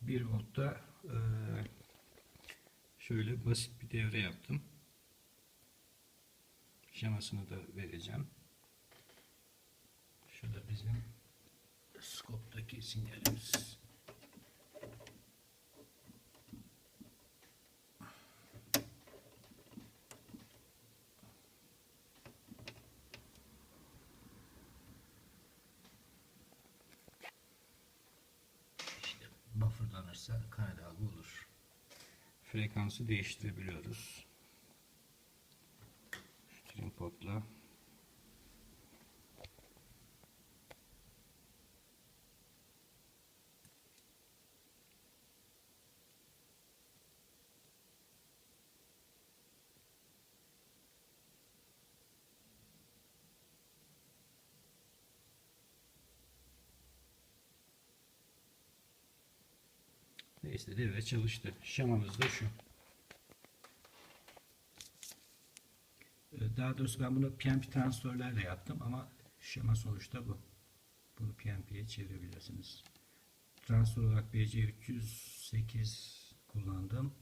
1 voltta e, şöyle basit bir devre yaptım. Şemasını da vereceğim. Şu da bizim skoptaki sinyalimiz. Bufferlanırsa kare dalga olur. Frekansı değiştirebiliyoruz. Trim potla Neyse devre çalıştı. Şemamız da şu. Ee, Daha doğrusu ben bunu PNP transistörlerle yaptım ama şema sonuçta bu. Bunu PNP'ye çevirebilirsiniz. Transistör olarak BC308 kullandım.